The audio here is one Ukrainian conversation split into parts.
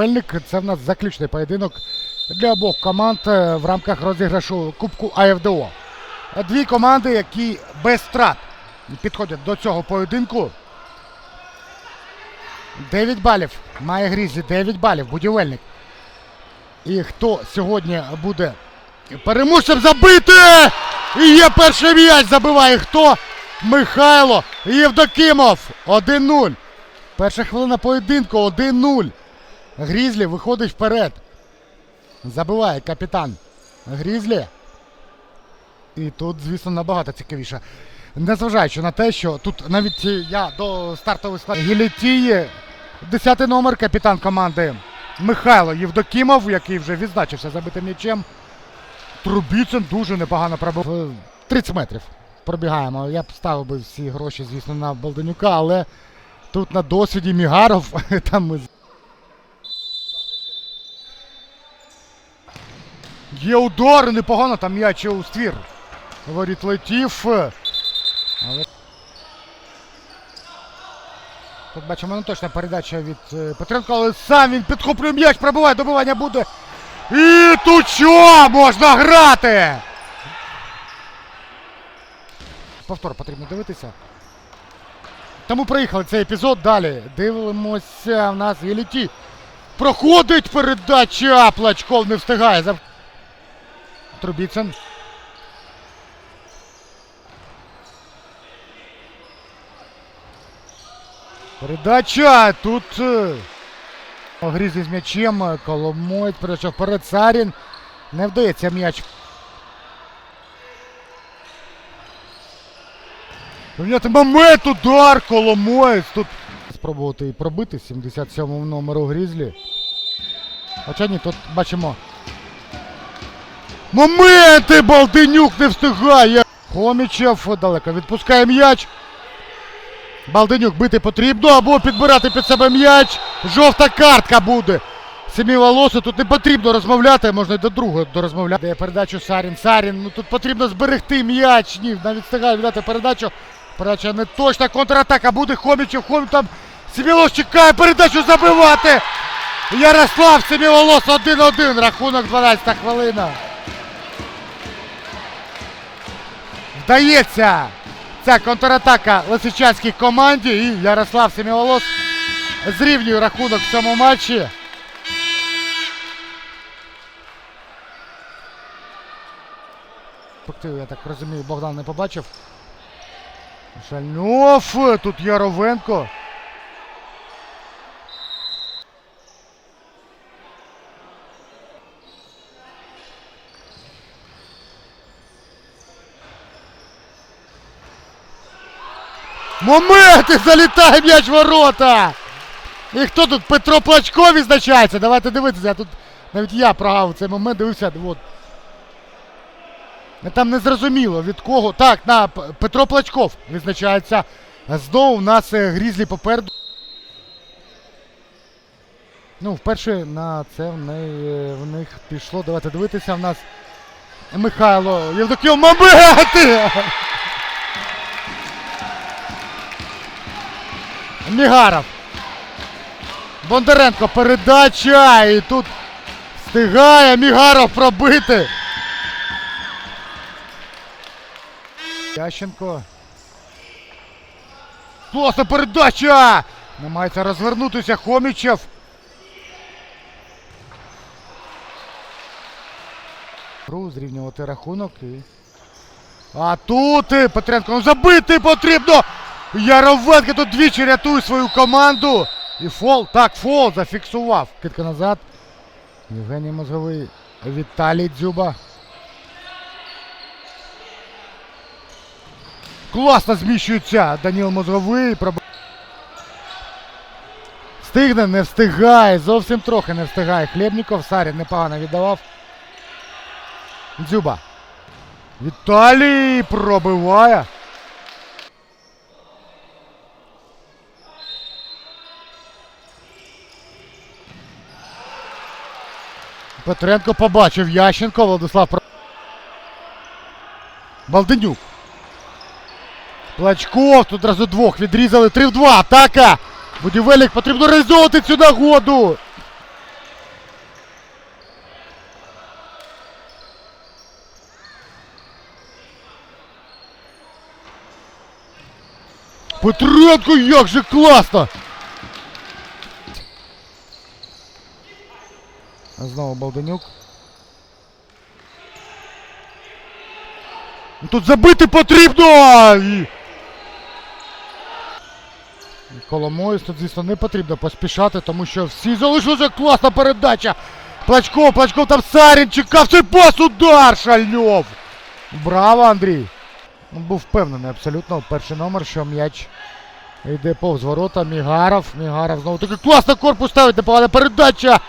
Пельник це в нас заключний поєдинок для обох команд е, в рамках розіграшу Кубку АФДО. Дві команди, які без втрат підходять до цього поєдинку. 9 балів має Грізлі, 9 балів, будівельник. І хто сьогодні буде переможцем забити? І є перший м'яч, забиває хто? Михайло Євдокимов. 1-0. Перша хвилина поєдинку 1-0. Грізлі виходить вперед. Забиває капітан Грізлі. І тут, звісно, набагато цікавіше. Незважаючи на те, що тут навіть я до стартових складів Гілітіє, 10 номер, капітан команди Михайло Євдокімов, який вже відзначився забитим м'ячем. Трубіцин дуже непогано пробив. Е, 30 метрів пробігаємо. Я б ставив би всі гроші, звісно, на Балданюка, але тут на досвіді Мігаров там ми. з- Є удар, непогано, там м'яч у ствір. Воріт летів. Але... Тут бачимо не точна передача від е, Петренка, але сам він підхоплює м'яч, пробиває, добивання буде. І тут що? Можна грати! Повтор потрібно дивитися. Тому проїхали цей епізод. Далі дивимося в нас Єліті. Проходить передача. Плачков не встигає. Трубіцин. Передача. Тут е, Грізний з м'ячем. Коломоєць. Передача вперед. Сарін. Не вдається м'яч. Момент, удар, Коломоєць. Тут спробувати і пробити 77 номеру Грізлі. Хоча ні, тут бачимо. Моменти! Балденюк не встигає! Хомічев далеко відпускає м'яч. Балденюк бити потрібно або підбирати під себе м'яч. Жовта картка буде. Семі волоси тут не потрібно розмовляти, можна й до другого дорозмовляти. Дає передачу Сарін. Сарін, ну тут потрібно зберегти м'яч. Ні, навіть встигає віддати передачу. Передача не точна, контратака буде Хомічев. Хомі там Семілос чекає передачу забивати. Ярослав Семіволос 1-1. Рахунок 12 хвилина. Вдається ця контратака Лисичанській команді. І Ярослав Семіволос зрівнює рахунок в цьому матчі. Я так розумію, Богдан не побачив. Шальнов, тут Яровенко. Моменти! Залітає м'яч ворота! І хто тут? Петро Плачко відзначається. Давайте дивитися. Я тут навіть я прогав цей момент, дивився. От. Там не зрозуміло від кого. Так, на Петро Плачков відзначається. Знову в нас е, грізлі попереду. Ну, вперше на це в, неї, в них пішло. Давайте дивитися. В нас Михайло Євдоків моменти! Мігаров. Бондаренко передача. І тут встигає Мігаров пробити. Ященко. Класна передача! Намагається розвернутися Хомічев. Гру зрівнювати рахунок і. А тут Петренко ну, забити потрібно! Яровенко тут двічі рятує свою команду. І фол. Так, фол зафіксував. Китка назад. Євгеній Мозговий. Віталій Дзюба. Класно зміщується Даніл Мозговий. Встигне, не встигає. Зовсім трохи не встигає. Хлєбніков. Сарін непогано віддавав. Дзюба. Віталій пробиває. Петренко побачив Ященко. Владислав Балденюк. Плачков. Тут одразу двох. Відрізали. 3 в 2. Атака. Будівельник потрібно реалізовувати цю нагоду. Петренко як же класно! Знову Балданюк. Ну, Тут забити потрібно! І... Коломоїс тут, звісно, не потрібно поспішати, тому що всі залишилися класна передача. Плачков, Плачков там Сарін чекав цей пас, удар Шальньов. Браво, Андрій. Ну, Був впевнений абсолютно перший номер, що м'яч йде повз ворота. Мігаров. Мігаров знову таки класно корпус ставить, непогана передача.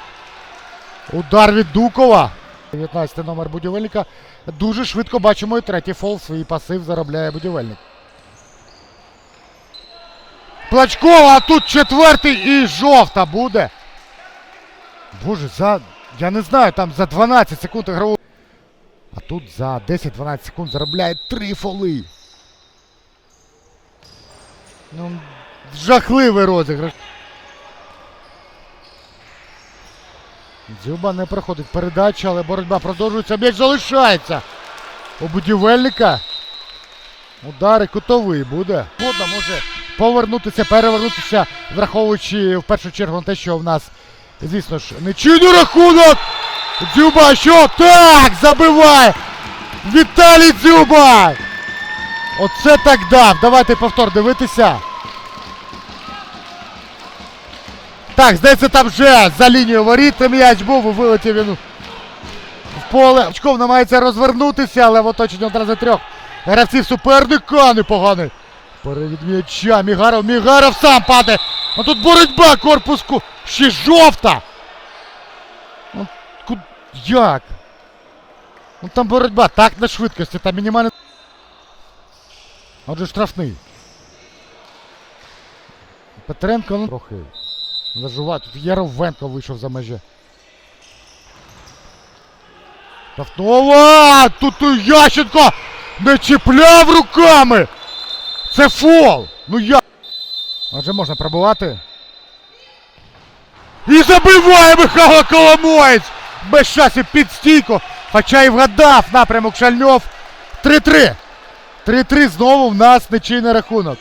Удар від Дукова. 19 номер будівельника. Дуже швидко бачимо і третій фол. Свій пасив заробляє будівельник. Плачкова, а тут четвертий і жовта буде. Боже, за. Я не знаю, там за 12 секунд ігрову. А тут за 10-12 секунд заробляє три фоли. Ну, жахливий розіграш. Дзюба не проходить передача, але боротьба продовжується. М'яч залишається. У будівельника. Удари кутовий буде. Годно може повернутися, перевернутися, враховуючи в першу чергу на те, що в нас, звісно ж, нечийний рахунок. Дзюба що? Так! Забиває! Віталій Дзюба! Оце так дав. Давайте повтор дивитися. Так, здається, там вже за лінією воріт м'яч був, вилетів він в поле. Очков намагається розвернутися, але в оточенні одразу трьох гравців суперника непоганий. Перевід м'яча. Мігаров, Мігаров сам падає. А тут боротьба корпуску. Ще жовта. Ну, ку... Як? Ну там боротьба, так на швидкості, там мінімальна. Отже, штрафний. Петренко, ну трохи. Зажува. Тут Яровенко вийшов за межі. Тавтова! Тут Ященко не чіпляв руками! Це фол! Ну я. Отже, можна пробувати. І забиває Михайло Коломоєць! Без шансів під стійку. Хоча і вгадав напрямок Шальньов. 3-3. 3-3 знову в нас нечийний рахунок.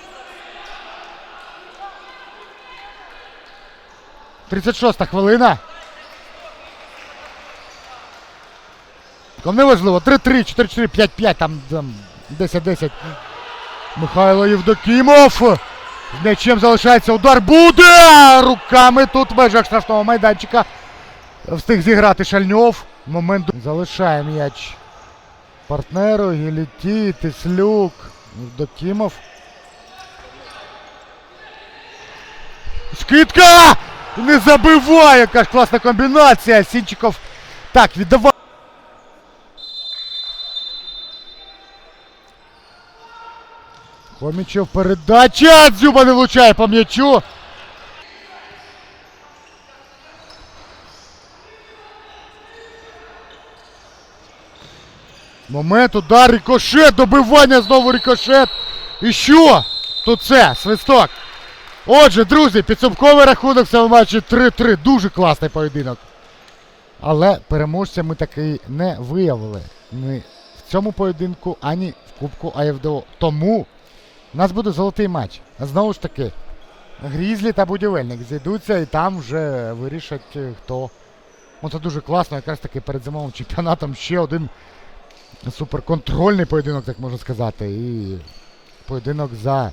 36 хвилина. Кому не важливо. 3-3, 4-4, 5-5, там, там 10-10. Михайло Євдокімов. З м'ячем залишається удар. Буде! Руками тут в межах штрафного майданчика. Встиг зіграти Шальньов. Момент залишає м'яч партнеру. Гіліті, Тислюк, Євдокімов. Скидка! Не забиває! Яка ж класна комбінація! Сінчиков. Так, віддавай. Хомічев передача! Дзюба не влучає по м'ячу. Момент, удар, рикошет, добивання, знову рикошет. І що? Тут це, свисток. Отже, друзі, підсумковий рахунок в цьому матчі 3-3. Дуже класний поєдинок. Але переможця ми таки не виявили. Ні в цьому поєдинку, ані в Кубку АФДО. Тому у нас буде золотий матч. Знову ж таки, Грізлі та будівельник зійдуться і там вже вирішать, е, хто. Ну це дуже класно, якраз таки перед зимовим чемпіонатом ще один суперконтрольний поєдинок, так можна сказати. І поєдинок за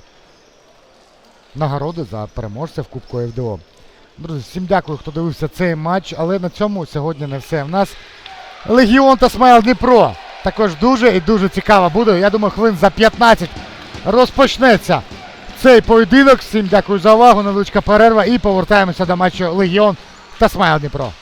нагороди за переможця в Кубку ФДО. Друзі, всім дякую, хто дивився цей матч, але на цьому сьогодні не все. В нас Легіон та Смайл Дніпро. Також дуже і дуже цікаво буде. Я думаю, хвилин за 15 розпочнеться цей поєдинок. Всім дякую за увагу. Невеличка перерва і повертаємося до матчу Легіон та Смайл Дніпро.